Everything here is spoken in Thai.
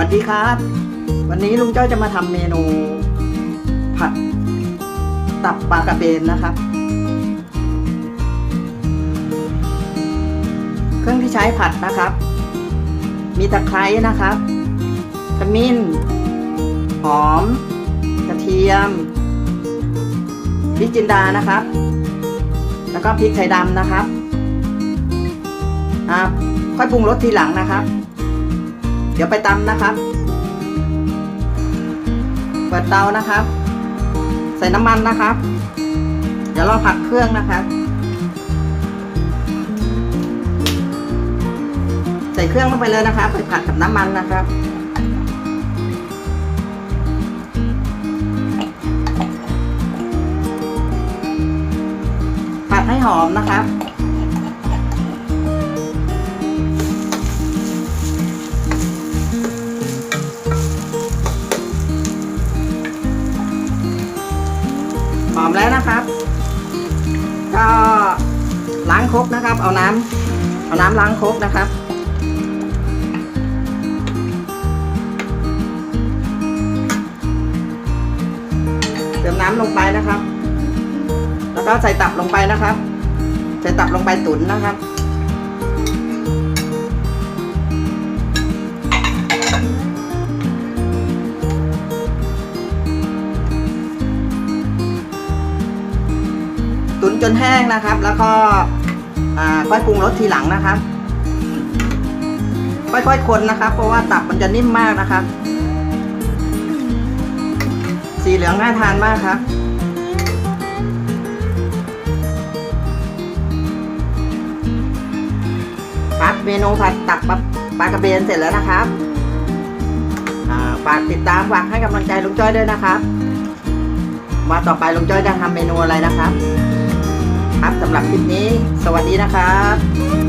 วัสดีครับ วันนี้ลุงจ้อยจะมาทำเมนู ผัดตับปลากระเบนนะครับ เครื่องที่ใช้ผัดนะครับ มีตะไคร้นะครับขมิ้น หอม กระเทียมพริกจินดานะครับ แล้วก็พริกไทยดำนะครับอ่าค่อยปรุงรสทีหลังนะครับ เดี๋ยวไปตำนะครับ เปิดเตานะครับ ใส่น้ำมันนะครับ เดี๋ยวเราผัดเครื่องนะครับ ใส่เครื่องลงไปเลยนะครับไปผัดกับน้ำมันนะครับผัดให้หอมนะครับ หอมแล้วนะครับ ก็ล้างครกนะครับ เอาน้ำเอาน้ำล้างครกนะครับเติมน้ำลงไปนะครับ แล้วก็ใส่ตับลงไปนะครับ ใส่ตับลงไปตุ๋นนะครับ ตุ๋นจนแห้งนะครับ แล้วก็ค่อยปรุงรสทีหลังนะครับ ค่อยๆคนนะครับ เพราะว่าตับมันจะนิ่มมากนะครับ สีเหลืองน่าทานมากครับครับเมนูผัดตับปลาปากระเบนเสร็จแล้วนะครับฝากติดตามฝากให้กำลังใจลุงจ้อยด้วยนะครับว่าต่อไปลุงจ้อยจะทำเมนูอะไรนะครับ ครับสำหรับคลิปนี้ สวัสดีนะครับ